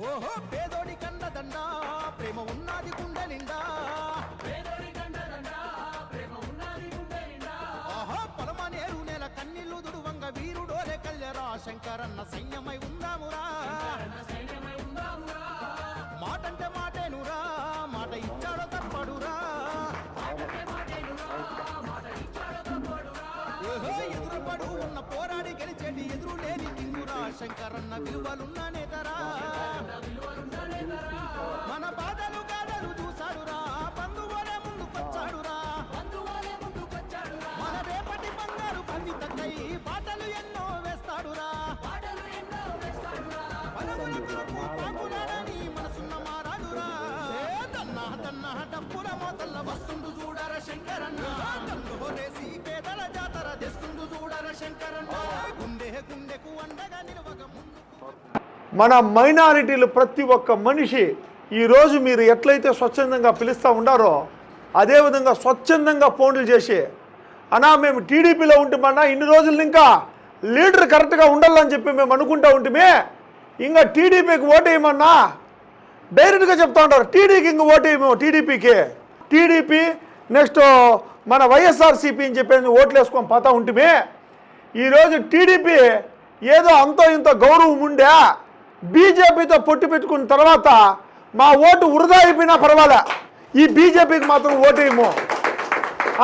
ఓహో పేదోడి కన్నదండ ప్రేమ ఉన్నది గుండె నిండా. ఆహా పొలమ నేరు నెల కన్నీళ్ళు దుడువంగ వీరుడోలే కల్లెరా శంకరన్న సైన్యమై ఉందామురా. మాటంటే మాటేనురా మాట ఇచ్చాడో తప్పడురా. ఓహో, ఎదురుపడు ఉన్న పోరాడి గెలిచేటి ఎదురు లేని కింగురా. శంకరన్న విలువలున్న వస్తుండు చూడర శంకరన్న. దండు రేసి పేదల జాతర తెస్తుండు చూడర శంకరన్న. గుండె గుండెకు అండగా నిలవక మన మైనారిటీలు ప్రతి ఒక్క మనిషి ఈరోజు మీరు ఎట్లయితే స్వచ్ఛందంగా పిలుస్తూ ఉండారో అదేవిధంగా స్వచ్ఛందంగా ఫోన్లు చేసి అనా మేము టీడీపీలో ఉంటుమన్నా ఇన్ని రోజులు ఇంకా లీడర్ కరెక్ట్గా ఉండాలని చెప్పి మేము అనుకుంటా ఉంటుమే ఇంకా టీడీపీకి ఓటేయమన్నా డైరెక్ట్గా చెప్తా ఉంటారు టీడీకి ఇంక ఓటేయము టీడీపీకి. టీడీపీ నెక్స్ట్ మన వైఎస్ఆర్సీపీ అని చెప్పి ఓట్లు వేసుకొని పోతా ఉంటుమే. ఈరోజు టీడీపీ ఏదో అంతో ఇంత గౌరవం ఉండే? బీజేపీతో పొట్టు పెట్టుకున్న తర్వాత మా ఓటు వృధా అయిపోయినా పర్వాలే. ఈ బీజేపీకి మాత్రం ఓటేయము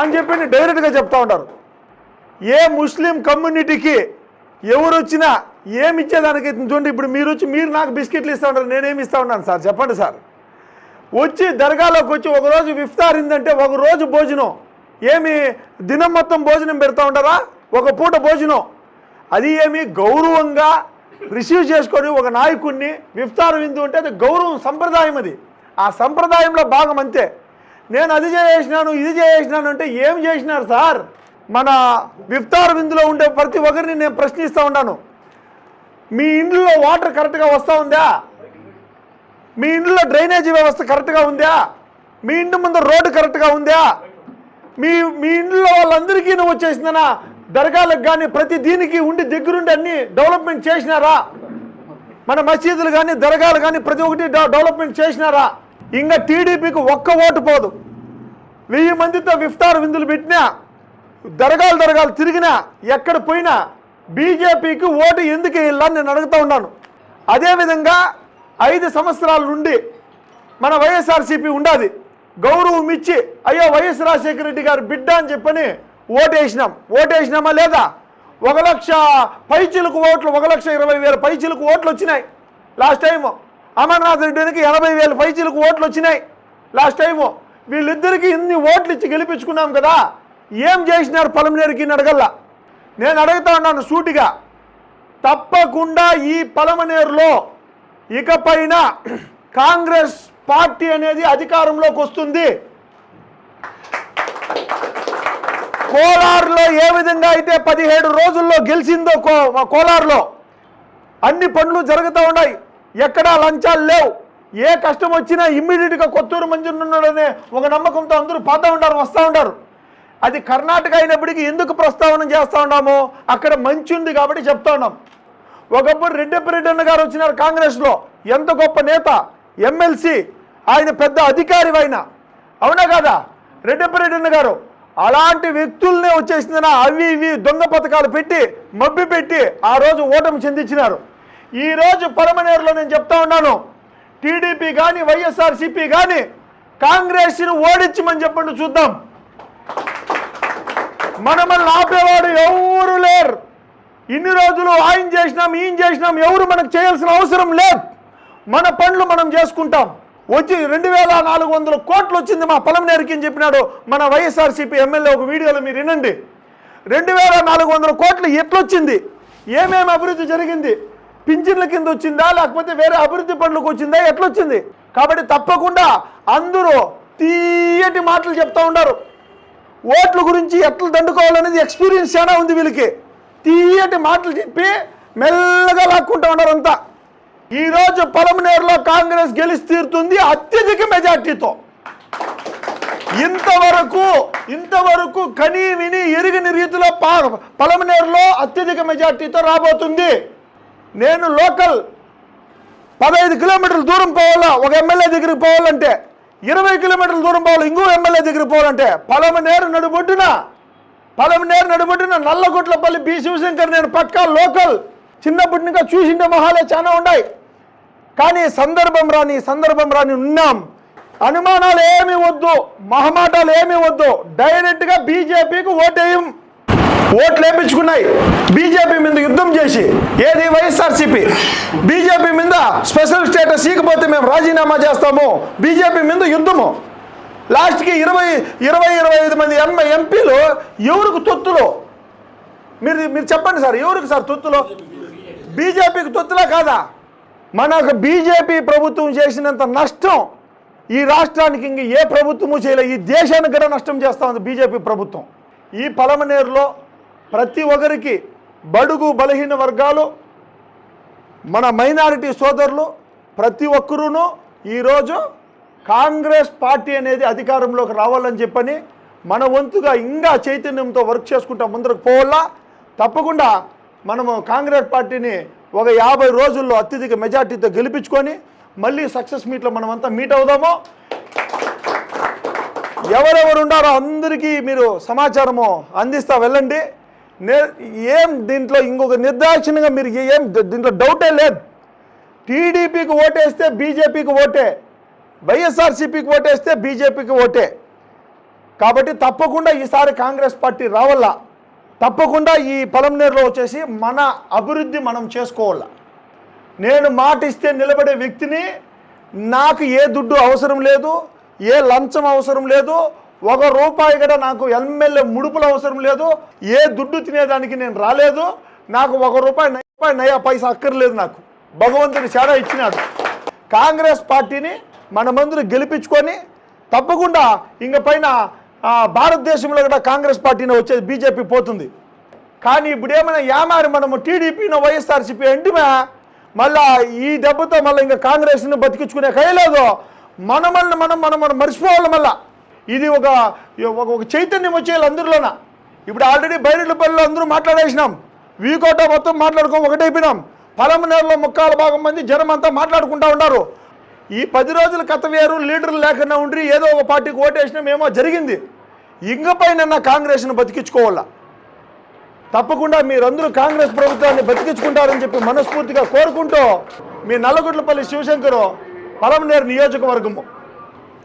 అని చెప్పి డైరెక్ట్గా చెప్తా ఉంటారు. ఏ ముస్లిం కమ్యూనిటీకి ఎవరు వచ్చినా ఏమి ఇచ్చేదానికైతే చూడండి ఇప్పుడు మీరు వచ్చి మీరు నాకు బిస్కెట్లు ఇస్తా ఉంటారు నేనేమి ఇస్తా ఉన్నాను సార్? చెప్పండి సార్. వచ్చి దర్గాలోకి వచ్చి ఒకరోజు విఫ్తార్ ఇందంటే ఒకరోజు భోజనం. ఏమి దినం మొత్తం భోజనం పెడతా ఉంటారా? ఒక పూట భోజనం. అది ఏమి గౌరవంగా రిసీవ్ చేసుకొని ఒక నాయకుడిని విఫ్తార్ విందు ఉంటే అది గౌరవం సంప్రదాయం అది. ఆ సంప్రదాయంలో భాగం అంతే. నేను అది చేసినాను ఇది చేసినాను అంటే ఏం చేసినారు సార్? మన విఫ్తార్ విందులో ఉండే ప్రతి ఒక్కరిని నేను ప్రశ్నిస్తూ ఉన్నాను. మీ ఇంట్లో వాటర్ కరెక్ట్గా వస్తూ ఉందా? మీ ఇంట్లో డ్రైనేజీ వ్యవస్థ కరెక్ట్గా ఉందా? మీ ఇంటి ముందు రోడ్డు కరెక్ట్గా ఉందా? మీ మీ ఇంట్లో వాళ్ళందరికీ నువ్వు వచ్చేసిందనా దర్గాలకు కానీ ప్రతి దీనికి ఉండి దగ్గరుండి అన్ని డెవలప్మెంట్ చేసినారా? మన మసీదులు కానీ దర్గాలు కానీ ప్రతి ఒక్కటి డెవలప్మెంట్ చేసినారా? ఇంకా టీడీపీకి ఒక్క ఓటు పోదు. వెయ్యి మందితో విఫ్తార్ విందులు పెట్టినా దరగాలు దరగాలు తిరిగినా ఎక్కడ పోయినా బీజేపీకి ఓటు ఎందుకు వేయాలని నేను అడుగుతా ఉన్నాను. అదేవిధంగా ఐదు సంవత్సరాల నుండి మన వైఎస్ఆర్సీపీ ఉండాది. గౌరవం ఇచ్చి అయ్యో వైఎస్ రాజశేఖర రెడ్డి గారు బిడ్డ అని చెప్పని ఓటేసినాం. ఓటేసినామా లేదా? ఒక లక్ష పైచిలకు ఓట్లు ఒక లక్ష ఇరవై వేల పైచిలకు ఓట్లు వచ్చినాయి. లాస్ట్ టైము అమర్నాథ్ రెడ్డికి ఎనభై వేల పైచిలకు ఓట్లు వచ్చినాయి. లాస్ట్ టైము వీళ్ళిద్దరికీ ఇన్ని ఓట్లు ఇచ్చి గెలిపించుకున్నాం కదా. ఏం చేసినారు పలమనేరుకి అడగల్లా? నేను అడుగుతా ఉన్నాను సూటిగా. తప్పకుండా ఈ పలమనేరులో ఇకపైన కాంగ్రెస్ పార్టీ అనేది అధికారంలోకి వస్తుంది. కోలార్లో ఏ విధంగా అయితే పదిహేడు రోజుల్లో గెలిచిందో కో కోలార్లో అన్ని పనులు జరుగుతూ ఉన్నాయి. ఎక్కడా లంచాలు లేవు. ఏ కష్టం వచ్చినా ఇమ్మీడియట్గా కొత్తూరు మంజున్నాడనే ఒక నమ్మకంతో అందరూ పాతూ ఉంటారు వస్తూ ఉంటారు. అది కర్ణాటక అయినప్పటికీ ఎందుకు ప్రస్తావన చేస్తూ ఉన్నాము అక్కడ మంచి ఉంది కాబట్టి చెప్తా ఉన్నాం. ఒకప్పుడు రెడ్డప్పరెడ్డి గారు వచ్చినారు కాంగ్రెస్లో. ఎంత గొప్ప నేత ఎమ్మెల్సీ ఆయన పెద్ద అధికారి అయినా అవునా కదా? రెడ్డప్పరెడ్డి గారు. అలాంటి వ్యక్తుల్నే వచ్చేసిందన అవి ఇవి దొంగ పథకాలు పెట్టి మబ్బి పెట్టి ఆ రోజు ఓటమి చెందించినారు. ఈరోజు పరమనేరులో నేను చెప్తా ఉన్నాను. టీడీపీ కానీ వైఎస్ఆర్సీపీ కానీ కాంగ్రెస్ను ఓడించమని చెప్పండి చూద్దాం. మనమల్ని ఆపేవాడు ఎవరు లేరు. ఇన్ని రోజులు ఆయన చేసినాం ఈయన చేసినాం ఎవరు మనకు చేయాల్సిన అవసరం లేదు. మన పనులు మనం చేసుకుంటాం. వచ్చి రెండు వేల నాలుగు వందల కోట్లు వచ్చింది మా పొలం నేరికి అని చెప్పినాడు మన వైఎస్ఆర్సీపీ ఎమ్మెల్యే ఒక వీడియోలో మీరు వినండి. రెండు వేల నాలుగు వందల కోట్లు ఎట్లొచ్చింది? ఏమేమి అభివృద్ధి జరిగింది? పింఛన్ల కింద వచ్చిందా? లేకపోతే వేరే అభివృద్ధి పనులకు వచ్చిందా? ఎట్లొచ్చింది? కాబట్టి తప్పకుండా అందరూ తీయటి మాటలు చెప్తా ఉన్నారు. ఓట్ల గురించి ఎట్లా దండుకోవాలనేది ఎక్స్పీరియన్స్ చాలా ఉంది వీళ్ళకి. తీయటి మాటలు చెప్పి మెల్లగా లాక్కుంటూ ఉన్నారంతా ఈరోజు పలమనేరులో కాంగ్రెస్ గెలిచి తీరుతుంది అత్యధిక మెజార్టీతో. ఇంతవరకు ఇంతవరకు కనీ విని ఎరిగిన రీతిలో పా పలమనేరులో అత్యధిక మెజార్టీతో రాబోతుంది. నేను లోకల్ పదహైదు కిలోమీటర్ల దూరం పోవాలా? ఒక ఎమ్మెల్యే దగ్గరికి పోవాలంటే. ఇరవై కిలోమీటర్ల దూరం పోవాలి. ఇంకో ఎమ్మెల్యే దగ్గరికి పోవాలంటే పలమనేరు నడుబొడ్డున పలమనేరు నడుబొడ్డున నల్లగొట్లపల్లి బి. శివశంకర్ నేను పక్కా లోకల్. చిన్నప్పటి నుంచి చూసిండే మొహాలే చాలా ఉన్నాయి. కానీ సందర్భం రాని సందర్భం రాని ఉన్నాం. అనుమానాలు ఏమి వద్దు మహమాటాలు ఏమి వద్దు. డైరెక్ట్గా బీజేపీకి ఓటేయం. ఓట్లు వేపించుకున్నాయి బీజేపీ మీద యుద్ధం చేసి ఏది వైఎస్ఆర్సీపీ? బీజేపీ మీద స్పెషల్ స్టేటస్ ఇకపోతే మేము రాజీనామా చేస్తాము. బీజేపీ మీద యుద్ధము. లాస్ట్కి ఇరవై ఇరవై ఇరవై ఐదు మంది ఎం ఎంపీలు ఎవరికి తొత్తులు? మీరు మీరు చెప్పండి సార్ ఎవరికి సార్ తొత్తులు? బీజేపీకి తొత్తులా కాదా? మనకు బీజేపీ ప్రభుత్వం చేసినంత నష్టం ఈ రాష్ట్రానికి ఇంక ఏ ప్రభుత్వము చేయలేదు ఈ దేశానికి కూడా నష్టం చేస్తూ ఉంది బీజేపీ ప్రభుత్వం. ఈ పలమనేరులో ప్రతి ఒక్కరికి బడుగు బలహీన వర్గాలు మన మైనారిటీ సోదరులు ప్రతి ఒక్కరూను ఈరోజు కాంగ్రెస్ పార్టీ అనేది అధికారంలోకి రావాలని చెప్పని మన వంతుగా ఇంకా చైతన్యంతో వర్క్ చేసుకుంటా ముందరకు పోవాలా? తప్పకుండా మనము కాంగ్రెస్ పార్టీని ఒక యాభై రోజుల్లో అత్యధిక మెజార్టీతో గెలిపించుకొని మళ్ళీ సక్సెస్ మీట్లో మనమంతా మీట్ అవుదాము. ఎవరెవరు ఉండారో అందరికీ మీరు సమాచారము అందిస్తా వెళ్ళండి. ఏం దీంట్లో ఇంకొక నిర్దాక్షిణ్యంగా మీరు ఏం దీంట్లో డౌటే లేదు. టీడీపీకి ఓటేస్తే బీజేపీకి ఓటే. వైఎస్ఆర్సీపీకి ఓటేస్తే బీజేపీకి ఓటే. కాబట్టి తప్పకుండా ఈసారి కాంగ్రెస్ పార్టీ రావాలా? తప్పకుండా ఈ పొలంనేరులో వచ్చేసి మన అభివృద్ధి మనం చేసుకోవాల? నేను మాట ఇస్తే నిలబడే వ్యక్తిని నాకు ఏ దుడ్డు అవసరం లేదు ఏ లంచం అవసరం లేదు ఒక రూపాయి కూడా నాకు ఎమ్మెల్యే ముడుపులు అవసరం లేదు. ఏ దుడ్డు తినేదానికి నేను రాలేదు. నాకు ఒక రూపాయి నయ రూపాయి నయా పైసా అక్కర్లేదు నాకు. భగవంతుడి చాలా ఇచ్చినాడు. కాంగ్రెస్ పార్టీని మనమందరూ గెలిపించుకొని తప్పకుండా ఇంక పైన భారతదేశంలో కూడా కాంగ్రెస్ పార్టీని వచ్చేది బీజేపీ పోతుంది. కానీ ఇప్పుడు ఏమైనా యామారి మనము టీడీపీనో వైఎస్ఆర్సీపీ ఎంటిమే మళ్ళా ఈ దెబ్బతో మళ్ళీ ఇంకా కాంగ్రెస్ని బతికించుకునే కయలేదు మన మళ్ళీ మనం మనం మనం మర్చిపోవాలి మళ్ళీ. ఇది ఒక ఒక చైతన్యం వచ్చేయాలి అందరిలోన? ఇప్పుడు ఆల్రెడీ బైరెడ్లపల్లిలో అందరూ మాట్లాడేసినాం. వీకోట మొత్తం మాట్లాడుకో ఒకటైపోయినాం. పలమనేరులో ముక్కాల భాగం మంది జనం అంతా మాట్లాడుకుంటూ ఉన్నారు. ఈ పది రోజుల కథ వేరు లీడర్లు లేకుండా ఉండి ఏదో ఒక పార్టీకి ఓటేసినాం ఏమో జరిగింది. ఇంకపైన కాంగ్రెస్ను బతికించుకోవాలా? తప్పకుండా మీరందరూ కాంగ్రెస్ ప్రభుత్వాన్ని బతికించుకుంటారని చెప్పి మనస్ఫూర్తిగా కోరుకుంటూ మీ నల్లగుడ్లపల్లి శివశంకరు పలమనేరు నియోజకవర్గము.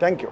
Thank you